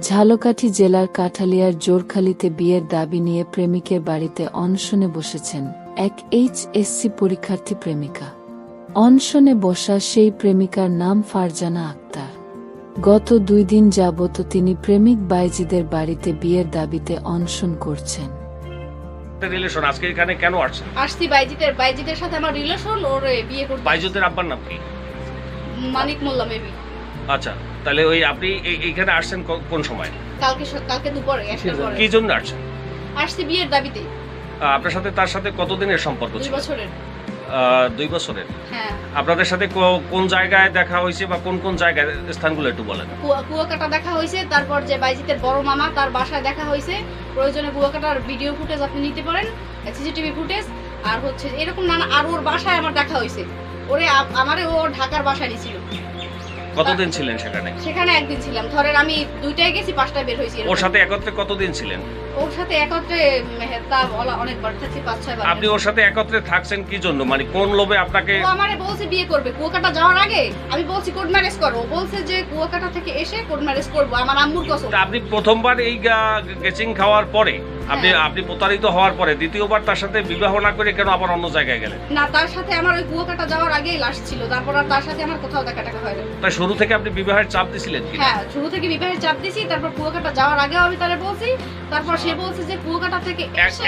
ঝালকাঠি জেলার কাঠালিয়ার জোরখালিতে বিয়ের দাবি নিয়ে প্রেমিকের বাড়িতে অনশনে বসেছেন এক এইচ এইচএসসি পরীক্ষার্থী প্রেমিকা। অনশনে বসা সেই প্রেমিকার নাম ফারজানা আক্তার। গত দুই দিন যাবত তিনি প্রেমিক বাইজিদের বাড়িতে বিয়ের দাবিতে অনশন করছেন। রিলেশন আজকে এখানে কেন আসছেন? আসছি বাইজিতের বাইজিতের সাথে আমার রিলেশন ওর বিয়ে করতে। বাইজুদের আব্বার নাম কি? মানিক মোল্লা মেবি আচ্ছা তাহলে ওই আপনি এই- এইখানে আসছেন কোন সময়? কালকে কালকে দুপুরে পরে। কি জন্য আসছেন? আসছি বিয়ের দাবিতে। আপনার সাথে তার সাথে কতদিনের সম্পর্ক দুই ছিল? বছরের। দুই বছরের? হ্যাঁ। আপনাদের সাথে কোন জায়গায় দেখা হয়েছে বা কোন কোন জায়গায়? স্থানগুলো একটু বলেন। কুয়া- কুয়াকাটা দেখা হয়েছে তারপর যে বাইজিতের বড় মামা তার বাসায় দেখা হয়েছে। প্রয়োজনে কুয়াকাটার ভিডিও ফুটেজ আপনি নিতে পারেন সিসিটিভি ফুটেজ। আর হচ্ছে এরকম নানা আর ওর বাসায় আমার দেখা হয়েছে। ওরে আমারে ও ঢাকার বাসায় নিছিল। কতদিন ছিলেন সেখানে? সেখানে একদিন ছিলাম। ধরেন আমি দুইটায় গেছি পাঁচটায় বের হয়েছি ওর সাথে একত্রে কতদিন ছিলেন? ওর সাথে একত্রে তা বলা অনেকবার থাকছি পাঁচ ছয় বার। আপনি ওর সাথে একত্রে থাকছেন কি জন্য? মানে কোন লোভে আপনাকে ও আমারে বলছে বিয়ে করবে কুয়াকাটা যাওয়ার আগে আমি বলছি কোর্ট ম্যারেজ করো। বলছে যে কুয়াকাটা থেকে এসে কোর্ট ম্যারেজ করব আমার আম্মুর কসম। আপনি প্রথমবার এই গেচিং খাওয়ার পরে আপনি হ্যাঁ। আপনি প্রতারিত হওয়ার পরে দ্বিতীয়বার তার সাথে বিবাহ না করে কেন আবার অন্য জায়গায় গেলেন? না তার সাথে আমার ওই কুয়াকাটা যাওয়ার আগেই লাশ ছিল তারপর আর তার সাথে আমার কোথাও দেখা টাকা হয় না তাই শুরু থেকে আপনি বিবাহের চাপ দিছিলেন হ্যাঁ শুরু থেকে বিবাহের চাপ দিছি তারপর কুয়াকাটা যাওয়ার আগেও আমি তারে বলছি তারপর সে বলছে যে কুয়াকাটা থেকে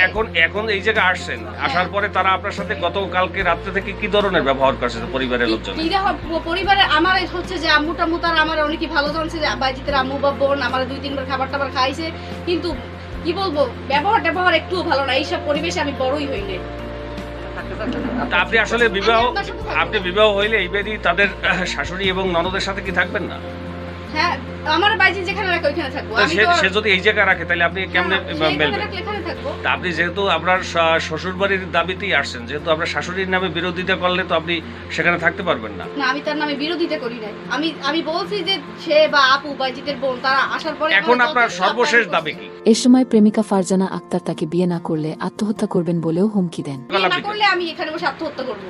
এখন এখন এই জায়গায় আসছেন। আসার পরে তারা আপনার সাথে গতকালকে রাত্রে থেকে কি ধরনের ব্যবহার করছে পরিবারের লোকজন পরিবারে আমার হচ্ছে যে আম্মু টাম্মু তারা আমার অনেকই ভালো জানছে যে বাইজিতের আম্মু বা বোন আমার দুই তিনবার খাবার টাবার খাইছে। কিন্তু কি বলব ব্যবহার ব্যবহার একটুও ভালো না। এইসব পরিবেশে আমি বড়ই হই আপনি আসলে বিবাহ। আপনি বিবাহ হইলে এই তাদের শাশুড়ি এবং ননদের সাথে কি থাকবেন না? হ্যাঁ আমার বাইজি যেখানে রাখে ওইখানে থাকব। আমি সে সে যদি এই জায়গায় রাখে তাহলে আপনি কেমনে হ্যাঁ, সে এখানে মেলবেন? এখানে থাকব। তা আপনি যেহেতু আপনার শ্বশুর বাড়ির দাবিতেই আসছেন যেহেতু আপনার শাশুড়ির নামে বিরোধিতা করলে তো আপনি সেখানে থাকতে পারবেন না। না আমি তার নামে বিরোধিতা করি নাই। আমি আমি বলছি যে সে বা আপু বাইজিতের বোন তারা আসার পরে এখন আপনার সর্বশেষ দাবি কি? এ সময় প্রেমিকা ফারজানা আক্তার তাকে বিয়ে না করলে আত্মহত্যা করবেন বলেও হুমকি দেন। না করলে আমি এখানে বসে আত্মহত্যা করব।